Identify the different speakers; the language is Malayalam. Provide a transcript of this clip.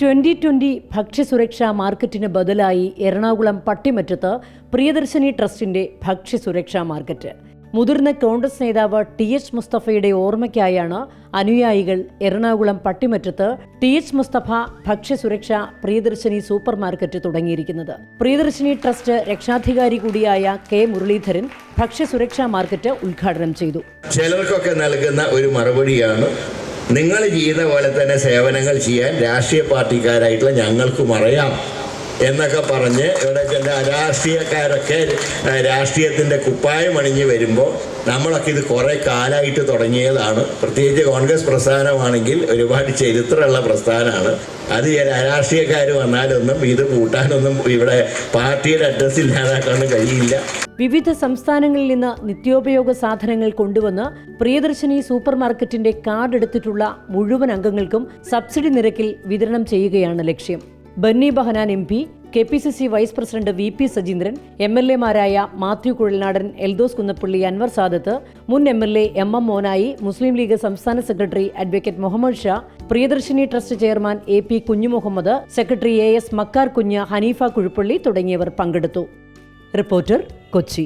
Speaker 1: ട്വന്റി ട്വന്റി ഭക്ഷ്യസുരക്ഷാ മാർക്കറ്റിന് ബദലായി എറണാകുളം പട്ടിമറ്റത്ത് പ്രിയദർശിനി ട്രസ്റ്റിന്റെ ഭക്ഷ്യസുരക്ഷാ മാർക്കറ്റ്. മുതിർന്ന കോൺഗ്രസ് നേതാവ് ടി എച്ച് മുസ്തഫയുടെ ഓർമ്മയ്ക്കായാണ് അനുയായികൾ എറണാകുളം പട്ടിമറ്റത്ത് ടി എച്ച് മുസ്തഫ ഭക്ഷ്യസുരക്ഷ പ്രിയദർശിനി സൂപ്പർ മാർക്കറ്റ് തുടങ്ങിയിരിക്കുന്നത്. പ്രിയദർശിനി ട്രസ്റ്റ് രക്ഷാധികാരി കൂടിയായ കെ മുരളീധരൻ ഭക്ഷ്യസുരക്ഷാ മാർക്കറ്റ് ഉദ്ഘാടനം ചെയ്തു.
Speaker 2: ചിലർക്കൊക്കെ നൽകുന്ന ഒരു മറുപടിയാണ് നിങ്ങൾ ചെയ്ത പോലെ തന്നെ സേവനങ്ങൾ ചെയ്യാൻ രാഷ്ട്രീയ പാർട്ടിക്കാരായിട്ടുള്ള ഞങ്ങൾക്കും അറിയാം എന്നൊക്കെ പറഞ്ഞ് ഇവിടെ ചില രാഷ്ട്രീയക്കാരൊക്കെ രാഷ്ട്രീയത്തിന്റെ കുപ്പായം അണിഞ്ഞ് വരുമ്പോൾ നമ്മളൊക്കെ ഇത് കുറേ കാലമായിട്ട് തുടങ്ങിയതാണ്. പ്രത്യേകിച്ച് കോൺഗ്രസ് പ്രസ്ഥാനമാണെങ്കിൽ ഒരുപാട് ചരിത്രമുള്ള പ്രസ്ഥാനമാണ്. അത് രാഷ്ട്രീയക്കാർ വന്നാലൊന്നും ഇത് കൂട്ടാനൊന്നും ഇവിടെ പാർട്ടിയുടെ അഡ്രസ്സ് ഇല്ലാതാക്കാനും കഴിയില്ല.
Speaker 1: വിവിധ സംസ്ഥാനങ്ങളിൽ നിന്ന് നിത്യോപയോഗ സാധനങ്ങൾ കൊണ്ടുവന്ന് പ്രിയദർശിനി സൂപ്പർ മാർക്കറ്റിന്റെ കാർഡ് എടുത്തിട്ടുള്ള മുഴുവൻ അംഗങ്ങൾക്കും സബ്സിഡി നിരക്കിൽ വിതരണം ചെയ്യുകയാണ് ലക്ഷ്യം. Benny Behanan M P K P C C vice president V P Sajeendran M L എമാരായ Mathew Kuzhalnadan Eldhose Kunnappilly Anwar Sadath മുൻ M L A M M Monayi Muslim League സംസ്ഥാന secretary advocate Muhammad Shah Priyadarshini trust chairman A P Kunjumuhammad secretary A S Makkar Kunju Haneefa Kuzhuppilly തുടങ്ങിയവർ പങ്കെടുത്തു. റിപ്പോർട്ടർ കൊച്ചി